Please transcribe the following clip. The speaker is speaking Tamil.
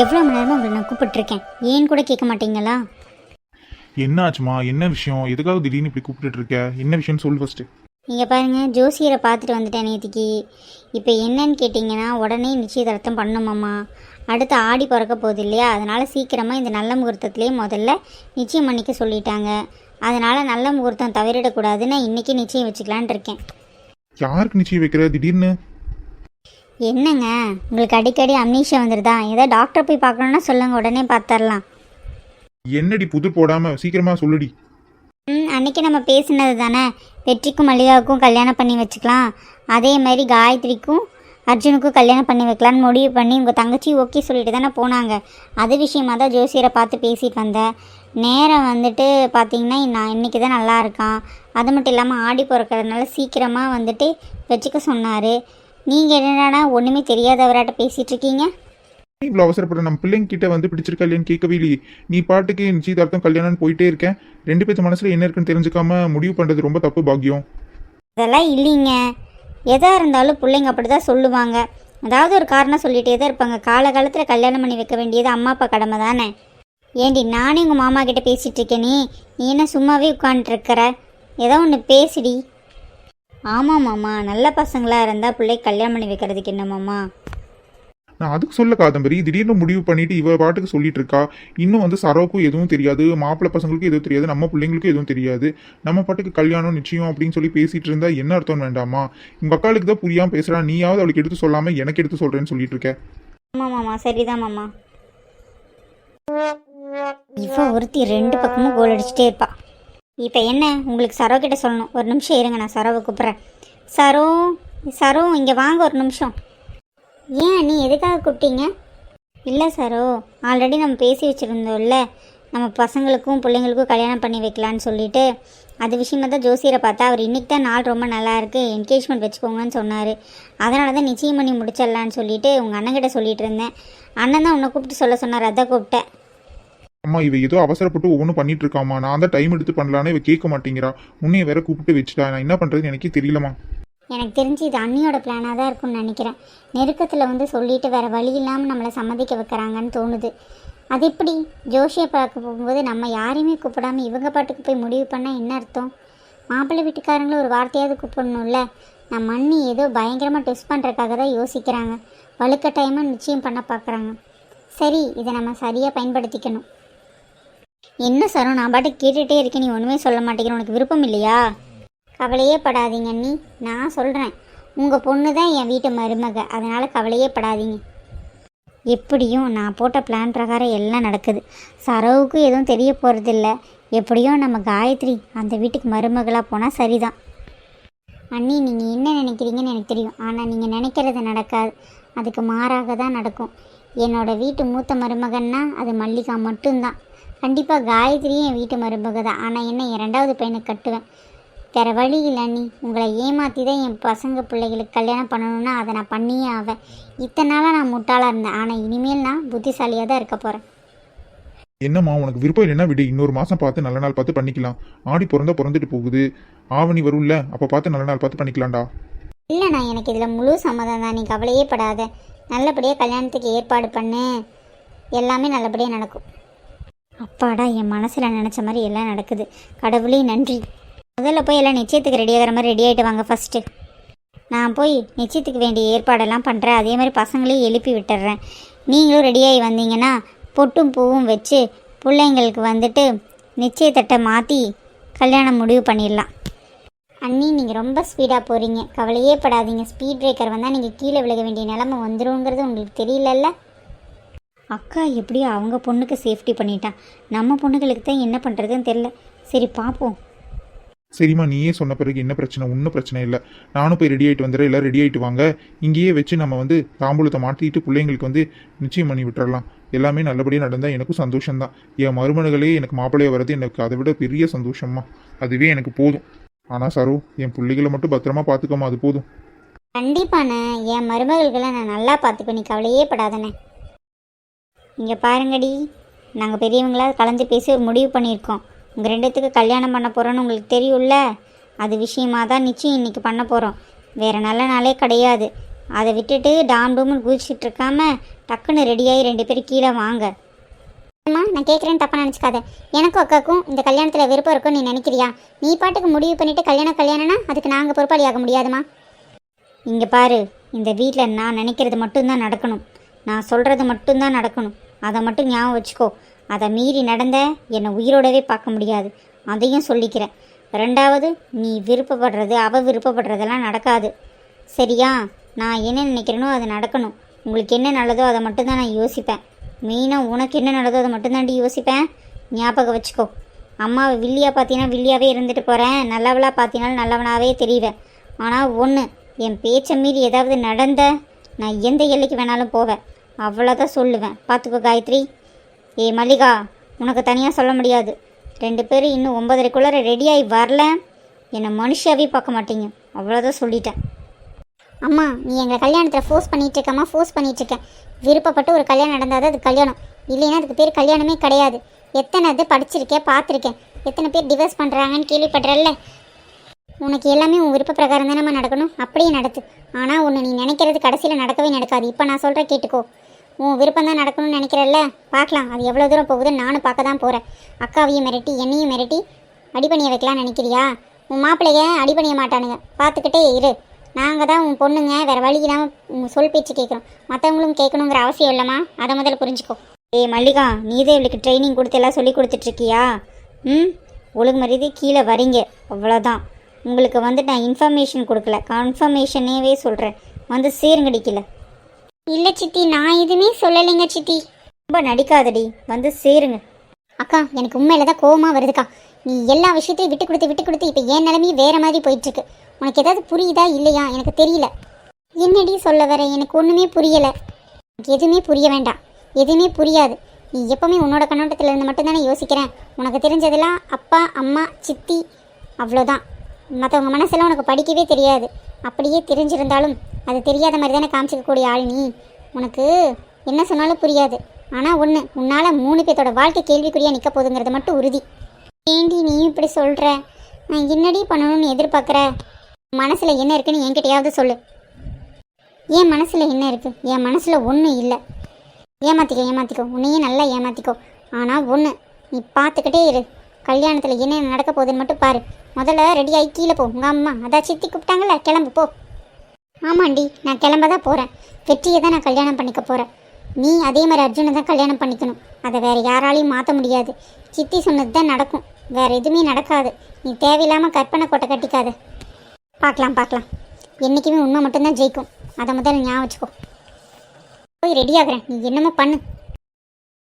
எவ்வளோ மணி நேரமாக உங்களை நான் கூப்பிட்டுருக்கேன்? ஏன்னு கூட கேட்க மாட்டீங்களா? என்ன ஆச்சுமா என்ன விஷயம்? எதுக்காக திடீர்னு இப்படி இருக்க என்ன விஷயம் சொல்லு ஃபர்ஸ்ட் நீங்கள் பாருங்கள் ஜோசியரை பார்த்துட்டு வந்துட்டேன் நேற்றுக்கு இப்போ என்னன்னு கேட்டிங்கன்னா உடனே நிச்சயதார்த்தம் பண்ணணுமாம்மா அடுத்து ஆடி பிறக்க போகுது இல்லையா? அதனால் சீக்கிரமாக இந்த நல்ல முகூர்த்தத்துலேயே முதல்ல நிச்சயம் பண்ணிக்க சொல்லிட்டாங்க. அதனால் நல்ல முகூர்த்தம் தவறிடக்கூடாதுன்னு இன்றைக்கி நிச்சயம் வச்சுக்கலான் இருக்கேன். யாருக்கு நிச்சயம் வைக்கிற? திடீர்னு? என்னங்க? உங்களுக்கு அடிக்கடி அம்னீஷியா வந்துடுதா ஏதோ டாக்டர் போய் பார்க்கணுன்னா சொல்லுங்கள் உடனே பார்த்துடலாம். என்னடி புதிர் போடாம? சீக்கிரமா சொல்லுடி. ம் அன்னைக்கு நம்ம பேசினது தானே? வெற்றிக்கும் மல்லிகாவுக்கும் கல்யாணம் பண்ணி வச்சுக்கலாம். அதே மாதிரி காயத்ரிக்கும் அர்ஜுனுக்கும் கல்யாணம் பண்ணி வைக்கலான்னு முடிவு பண்ணி உங்கள் தங்கச்சி ஓகே சொல்லிட்டு தானே போனாங்க. அது விஷயமா தான் ஜோசியரை பார்த்து பேசிட்டு வந்தேன். நேரம் வந்துட்டு பார்த்தீங்கன்னா நான் இன்றைக்கி தான் நல்லா இருக்கான். அது மட்டும் இல்லாமல் ஆடி பிறக்கறதுனால சீக்கிரமாக வந்துட்டு வச்சுக்க சொன்னார். நீங்கள் என்னடானா ஒன்றுமே தெரியாதவராட்ட பேசிகிட்டு இருக்கீங்க? நீ இவ்வளோ அவசரப்பட நம்ம பிள்ளைங்க கிட்ட வந்து பிடிச்சிருக்கா இல்லையான்னு கேட்கவே இல்லையே. நீ பாட்டுக்கு நிச்சயதார்த்தம் கல்யாணம்னு போயிட்டே இருக்கேன். ரெண்டு பேர்த்து மனசுல என்ன இருக்குன்னு தெரிஞ்சுக்காம முடிவு பண்றது ரொம்ப தப்பு பாக்கியம். அதெல்லாம் இல்லைங்க. எதாக இருந்தாலும் பிள்ளைங்க அப்படி தான் சொல்லுவாங்க. அதாவது ஒரு காரணம் சொல்லிகிட்டே தான் இருப்பாங்க. காலகாலத்தில் கல்யாணம் பண்ணி வைக்க வேண்டியது அம்மா அப்பா கடமை தானே. ஏண்டி நானே உங்கள் மாமா கிட்ட பேசிகிட்டு இருக்கேனே. நீ என்ன சும்மாவே உட்காந்துருக்கிற ஏதோ ஒன்று பேசிடி. ஆமாம் மாமா. நல்ல பசங்களாக இருந்தால் பிள்ளை கல்யாணம் பண்ணி வைக்கிறதுக்கு என்ன மாமா? நான் அதுக்கு சொல்ல காதம்பரி. திடீர்னு முடிவு பண்ணிட்டு இவ பாட்டுக்கு சொல்லிட்டு இருக்கா. இன்னும் வந்து சரோக்கும் எதுவும் தெரியாது. மாப்பிள்ளை பசங்களுக்கும் எதுவும் தெரியாது. நம்ம பிள்ளைங்களுக்கும் எதுவும் தெரியாது. நம்ம பாட்டுக்கு கல்யாணம் நிச்சயம் அப்படின்னு சொல்லி பேசிட்டு இருந்தா என்ன அர்த்தம் வேண்டாமா? உங்க அக்காளுக்கு தான் புரியாம பேசுறா. நீயாவது அவளுக்கு எடுத்து சொல்லாம எனக்கு எடுத்து சொல்றேன்னு சொல்லிட்டு இருக்க. ஆமாம் மாமா. சரிதான் மாமா. இவ ஒருத்தி ரெண்டு பக்கமும் கோல் அடிச்சுட்டே இருப்பா. இப்போ என்ன? உங்களுக்கு சரோ கிட்ட சொல்லணும். ஒரு நிமிஷம் இருங்க நான் சரோவை கூப்பிட்றேன். சரோ சரோ இங்கே வாங்க ஒரு நிமிஷம். ஏன் நீ எதுக்காக கூப்பிட்டீங்க? இல்லை சரோ ஆல்ரெடி நம்ம பேசி வச்சுருந்தோம்ல. நம்ம பசங்களுக்கும் பிள்ளைங்களுக்கும் கல்யாணம் பண்ணி வைக்கலான்னு சொல்லிட்டு அது விஷயமா தான் ஜோசியரை பார்த்தா அவர் இன்றைக்கி தான் நாள் ரொம்ப நல்லாயிருக்கு என்கேஜ்மெண்ட் வச்சுக்கோங்கன்னு சொன்னார். அதனால தான் நிச்சயம் பண்ணி முடிச்சிடலான்னு சொல்லிட்டு உங்கள் அண்ணன்கிட்ட சொல்லிட்டு இருந்தேன். அண்ணன் தான் உன்னை கூப்பிட்டு சொல்ல சொன்னார் அதான் கூப்பிட்டேன். அம்மா இவ ஏதோ அவசரப்பட்டு ஒவ்வொன்றும் பண்ணிட்டு இருக்காமா நான் தான் டைம் எடுத்து பண்ணலான்னு இவ கேட்க மாட்டேங்கிறா. முன்னே வேற கூப்பிட்டு வச்சுட்டா. நான் என்ன பண்ணுறதுன்னு எனக்கே தெரியலமா எனக்கு தெரிஞ்சு இது அண்ணியோட பிளானாக தான் இருக்கும்னு நினைக்கிறேன். நெருக்கத்தில் வந்து சொல்லிட்டு வேறு வழி இல்லாமல் நம்மளை சம்மதிக்க வைக்கிறாங்கன்னு தோணுது. அது எப்படி? ஜோஷியை பார்க்க போகும்போது நம்ம யாரையுமே கூப்பிடாம இவங்க பாட்டுக்கு போய் முடிவு பண்ணால் என்ன அர்த்தம்? மாப்பிள்ளை வீட்டுக்காரங்களும் ஒரு வார்த்தையாவது கூப்பிடணும்ல. நம்ம அண்ணி ஏதோ பயங்கரமாக டெஸ்ட் பண்ணுறக்காக தான் யோசிக்கிறாங்க. வழுக்க டைமாக நிச்சயம் பண்ண பார்க்குறாங்க. சரி இதை நம்ம சரியாக பயன்படுத்திக்கணும். என்ன சரோ நான் பாட்டு கேட்டுகிட்டே இருக்கேன். நீ ஒன்றுமே சொல்ல மாட்டேங்கிற. உனக்கு விருப்பம் இல்லையா? கவலையே படாதீங்க அண்ணி. நான் சொல்கிறேன் உங்கள் பொண்ணு தான் என் வீட்டு மருமக. அதனால் கவலையே படாதீங்க. எப்படியும் நான் போட்ட பிளான் பிரகாரம் எல்லாம் நடக்குது. சரவுக்கு எதுவும் தெரிய போகிறதில்ல எப்படியும் நம்ம காயத்ரி அந்த வீட்டுக்கு மருமகளாக போனால் சரிதான். அண்ணி நீங்கள் என்ன நினைக்கிறீங்கன்னு எனக்கு தெரியும். ஆனால் நீங்கள் நினைக்கிறது நடக்காது. அதுக்கு மாறாக தான் நடக்கும். என்னோடய வீட்டு மூத்த மருமகன்னா அது மல்லிகா மட்டும்தான். கண்டிப்பாக காயத்ரியும் என் வீட்டு மருமக தான். ஆனால் என்ன என் ரெண்டாவது பையனுக்கு கட்டுவேன். வேறு வழி இல்லை அண்ணி. உங்களை ஏமாற்றி தான் என் பசங்க பிள்ளைகளுக்கு கல்யாணம் பண்ணணும்னா அதை நான் பண்ணியே ஆவேன். இத்தனை நாளாக நான் முட்டாளாக இருந்தேன். ஆனால் இனிமேல் நான் புத்திசாலியாக தான் இருக்க போகிறேன் என்னம்மா உனக்கு விருப்பம் இல்லைன்னா விடு. இன்னொரு மாசம் பார்த்து நல்ல நாள் பார்த்து பண்ணிக்கலாம். ஆடி பிறந்தா பிறந்துட்டு போகுது. ஆவணி வரும்ல அப்ப பார்த்து நல்ல நாள் பார்த்து பண்ணிக்கலாம்டா. இல்லைண்ணா எனக்கு இதில் முழு சம்மதம் தான். நீ கவலையே படாத. நல்லபடியாக கல்யாணத்துக்கு ஏற்பாடு பண்ணு. எல்லாமே நல்லபடியாக நடக்கும். அப்பாடா என் மனசில் நினச்ச மாதிரி எல்லாம் நடக்குது. கடவுளே நன்றி. முதல்ல போய் எல்லாம் நிச்சயத்துக்கு ரெடி ஆகிற மாதிரி ரெடி ஆகிட்டு வாங்க ஃபஸ்ட்டு நான் போய் நிச்சயத்துக்கு வேண்டிய ஏற்பாடெல்லாம் பண்ணுறேன் அதே மாதிரி பசங்களையும் எழுப்பி விட்டுறேன். நீங்களும் ரெடியாகி வந்தீங்கன்னா பொட்டும் பூவும் வச்சு பிள்ளைங்களுக்கு வந்துட்டு நிச்சயத்தட்டை மாற்றி கல்யாணம் முடிவு பண்ணிடலாம். அண்ணி நீங்கள் ரொம்ப ஸ்பீடாக போகிறீங்க கவலையே படாதீங்க. ஸ்பீட் பிரேக்கர் வந்தால் நீங்கள் கீழே விழுக வேண்டிய நிலமை வந்துருங்கிறது உங்களுக்கு தெரியலல்ல? அக்கா எப்படியோ அவங்க பொண்ணுக்கு சேஃப்டி பண்ணிட்டான் நம்ம பொண்ணுகளுக்கு தான் என்ன பண்ணுறதுன்னு தெரில சரி பார்ப்போம் சரிம்மா நீயே சொன்ன பிறகு என்ன பிரச்சனை? ஒன்றும் பிரச்சனை இல்லை. நானும் போய் ரெடி ஆகிட்டு வந்துடுறேன். எல்லாம் ரெடி ஆகிட்டு வாங்க. இங்கேயே வச்சு நம்ம வந்து தாம்பூலத்தை மாட்டிட்டு பிள்ளைங்களுக்கு வந்து நிச்சயம் பண்ணி விட்டுறலாம். எல்லாமே நல்லபடியாக நடந்தால் எனக்கும் சந்தோஷம்தான். என் மருமனுகளே எனக்கு மாப்பிள்ளைய வர்றது எனக்கு அதை விட பெரிய சந்தோஷமா அதுவே எனக்கு போதும். ஆனால் சரோ என் பிள்ளைகளை மட்டும் பத்திரமா பார்த்துக்கோமா அது போதும். கண்டிப்பாண்ணே. என் மருமகளுக்கெல்லாம் நான் நல்லா பார்த்துப்பேன் நீ கவலையே படாதண்ணே. இங்கே பாருங்கடி. நாங்கள் பெரியவங்களாக கலந்து பேசி ஒரு முடிவு பண்ணியிருக்கோம். உங்கள் ரெண்டுத்துக்கு கல்யாணம் பண்ண போகிறோன்னு உங்களுக்கு தெரியும்ல? அது விஷயமாக தான் நிச்சயம் இன்றைக்கி பண்ண போகிறோம் வேறு நல்ல நாளே கிடையாது. அதை விட்டுட்டு டாம் டூம்னு குதிச்சுட்டு இருக்காம டக்குன்னு ரெடியாகி ரெண்டு பேரும் கீழே வாங்க. அம்மா நான் கேட்குறேன்னு தப்பாக நினச்சிக்காத. எனக்கும் அக்காக்கும் இந்த கல்யாணத்தில் விருப்பம் இருக்கும்னு நீ நினைக்கிறியா? நீ பாட்டுக்கு முடிவு பண்ணிவிட்டு கல்யாணம் கல்யாணம்னா அதுக்கு நாங்கள் பொறுப்பாளி ஆக முடியாதுமா? இங்கே பாரு இந்த வீட்டில் நான் நினைக்கிறது மட்டும்தான் நடக்கணும். நான் சொல்கிறது மட்டும்தான் நடக்கணும். அதை மட்டும் ஞாபகம் வச்சுக்கோ. அதை மீறி நடந்த என்னை உயிரோடவே பார்க்க முடியாது. அதையும் சொல்லிக்கிறேன். ரெண்டாவது நீ விருப்பப்படுறது அவ விருப்பப்படுறதெல்லாம் நடக்காது. சரியா? நான் என்ன நினைக்கிறேனோ அது நடக்கணும். உங்களுக்கு என்ன நல்லதோ அதை மட்டும்தான் நான் யோசிப்பேன். மெயினாக உனக்கு என்ன நல்லதோ அதை மட்டும்தாண்டி யோசிப்பேன். ஞாபகம் வச்சுக்கோ. அம்மாவை வில்லியாக பார்த்தீங்கன்னா வில்லியாகவே இருந்துட்டு போகிறேன் நல்லவளாக பார்த்தினாலும் நல்லவனாகவே தெரிவேன். ஆனால் ஒன்று என் பேச்சை மீறி ஏதாவது நடந்த நான் எந்த எல்லைக்கு வேணாலும் போவேன். அவ்வளோதான் சொல்லுவேன். பார்த்துக்கோ காயத்ரி. ஏ மல்லிகா உனக்கு தனியாக சொல்ல முடியாது. ரெண்டு பேரும் இன்னும் ஒன்பதரைக்குள்ளார ரெடியாகி வரல. என்னை மனுஷாவே பார்க்க மாட்டீங்க. அவ்வளோதான் சொல்லிட்டேன். அம்மா நீ எங்கள் கல்யாணத்தில் ஃபோர்ஸ் பண்ணிகிட்ருக்கம்மா இருக்கம்மா ஃபோர்ஸ் பண்ணிகிட்ருக்கேன் விருப்பப்பட்டு ஒரு கல்யாணம் நடந்தால் தான் அது கல்யாணம். இல்லைன்னா அதுக்கு பேர் கல்யாணமே கிடையாது. எத்தனை இது படிச்சிருக்கேன் பார்த்துருக்கேன். எத்தனை பேர் டிவோர்ஸ் பண்ணுறாங்கன்னு கேள்விப்படுறல்ல உனக்கு எல்லாமே உன் விருப்ப பிரகாரம் தானம்மா நடக்கணும்? அப்படியே நடத்து. ஆனால் ஒன்று நீ நினைக்கிறது கடைசியில் நடக்கவே நடக்காது. இப்போ நான் சொல்கிறேன் கேட்டுக்கோ. உன் விருப்பம் தான் நடக்கணும்னு நினைக்கிறல்ல? பார்க்கலாம். அது எவ்வளோ தூரம் போகுதுன்னு நானும் பார்க்க தான் போகிறேன் அக்காவையும் மிரட்டி என்னையும் மிரட்டி அடிப்பணியை வைக்கலாம்னு நினைக்கிறியா? உன் மாப்பிள்ளைய அடிப்பணிய மாட்டானுங்க. பார்த்துக்கிட்டே இரு. நாங்கள் தான் உன் பொண்ணுங்க. வேறு வழி இல்லாமல் உங்கள் சொல் பேச்சு கேட்குறோம். மற்றவங்களும் கேட்கணுங்கிற அவசியம் இல்லைம்மா. அதை முதல்ல புரிஞ்சுக்கோ. ஏய் மல்லிகா நீதே இவளுக்கு ட்ரைனிங் கொடுத்து எல்லாம் சொல்லி கொடுத்துட்ருக்கியா ம் ஒழுங்கு மரியாதை கீழே வரீங்க அவ்வளோதான் உங்களுக்கு வந்து நான் இன்ஃபர்மேஷன் கொடுக்கல. கன்ஃபர்மேஷனேவே சொல்கிறேன் வந்து சேருங்கடிக்கல இல்லை சித்தி நான் எதுவுமே சொல்லலைங்க சித்தி. ரொம்ப நடிக்காதடி வந்து சேருங்க. அக்கா எனக்கு உண்மையில தான் கோவமாக வருதுக்கா. நீ எல்லா விஷயத்தையும் விட்டு கொடுத்து விட்டு கொடுத்து இப்போ என் நிலமையும் வேற மாதிரி போயிட்டுருக்கு. உனக்கு ஏதாவது புரியுதா இல்லையா? எனக்கு தெரியல. என்னடி சொல்ல வர? எனக்கு ஒன்றுமே புரியலை. எனக்கு எதுவுமே புரிய வேண்டாம். எதுவுமே புரியாது. நீ எப்பவுமே உன்னோட கண்ணோட்டத்தில் இருந்து மட்டும்தானே யோசிக்கிறேன். உனக்கு தெரிஞ்சதெல்லாம் அப்பா அம்மா சித்தி அவ்வளோதான் மற்றவங்க மனசெல்லாம் உனக்கு படிக்கவே தெரியாது. அப்படியே தெரிஞ்சிருந்தாலும் அது தெரியாத மாதிரி தானே காமிச்சிக்கக்கூடிய ஆள் நீ. உனக்கு என்ன சொன்னாலும் புரியாது. ஆனால் ஒன்று உன்னால் மூணு பேர்த்தோட வாழ்க்கை கேள்விக்குறியாக நிற்க போகுதுங்கிறது மட்டும் உறுதி. ஏண்டி நீ இப்படி சொல்கிற நான் என்னடி பண்ணணும்னு எதிர்பார்க்குற? மனசில் என்ன இருக்குன்னு என்கிட்டயாவது சொல்லு. என் மனசில் என்ன இருக்குது என் மனசில் ஒன்றும் இல்லை. ஏமாத்திக்கோ ஏமாத்திக்கோ. உன்னையே நல்லா ஏமாத்திக்கோ. ஆனால் ஒன்று நீ பார்த்துக்கிட்டே இரு. கல்யாணத்தில் என்ன நடக்க போகுதுன்னு மட்டும் பாரு. முதல்ல ரெடியாகி கீழே போ. உங்கள் அம்மா அதான் சித்தி கூப்பிட்டாங்கல்ல கிளம்பு போ. ஆமாண்டி நான் கிளம்ப தான் போகிறேன் வெற்றியை தான் நான் கல்யாணம் பண்ணிக்க போகிறேன் நீ அதே மாதிரி அர்ஜுனை தான் கல்யாணம் பண்ணிக்கணும். அதை வேறு யாராலையும் மாற்ற முடியாது. சித்தி சொன்னது தான் நடக்கும். வேறு எதுவுமே நடக்காது. நீ தேவையில்லாமல் கற்பனை கோட்டை கட்டிக்காத. பார்க்கலாம் பார்க்கலாம். என்றைக்குமே உண்மை மட்டும்தான் ஜெயிக்கும். அதை முதல்ல ஞாபகம் வச்சுக்கோ. போய் ரெடி ஆகிறேன். நீ என்னமோ பண்ணு.